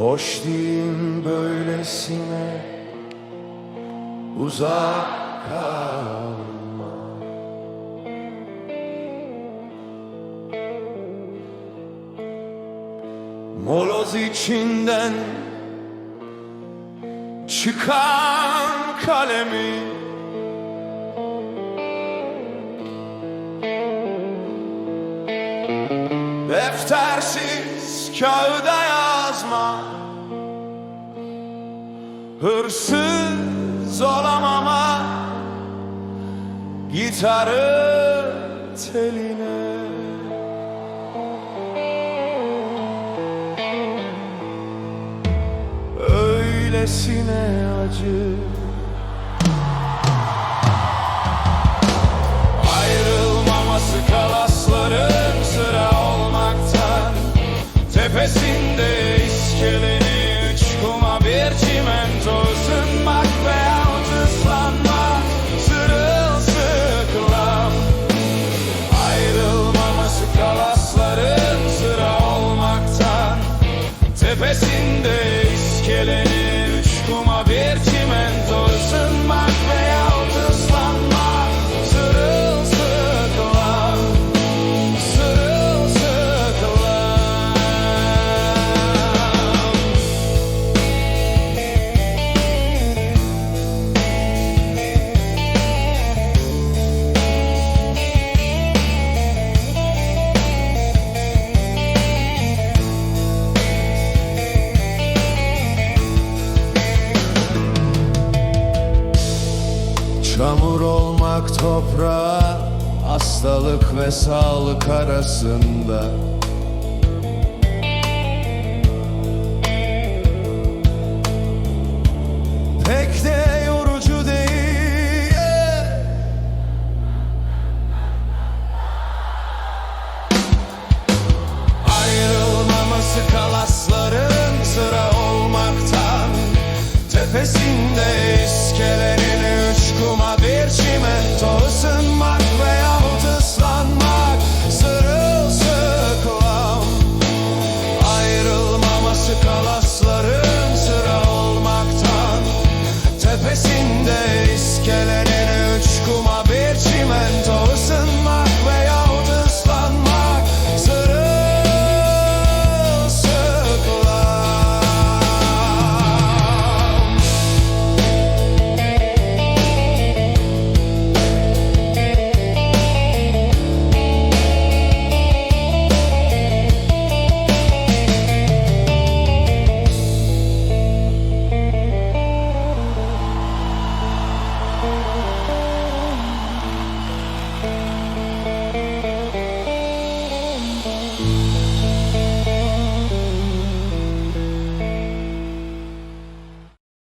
Hoş değilim böylesine uzak kalma. Moloz içinden çıkan kalemi. Deftersiz kağıda yazma. Hırsız olamam ama Gitarı teline Öylesine acı. Ayrılmaması kalasların sıra olmaktan Tepesinde iskeleni üç kuma bir çimento ısınmak veyahut ıslanmak Sırılsıklam. Ayrılmaması kalasların sıra olmaktan Tepesinde iskeleni Çamur olmak toprağa Hastalık ve sağlık arasında. Pek de yorucu değil. Ayrılmaması kalasların sıra olmaktan Tepesinde iskelenin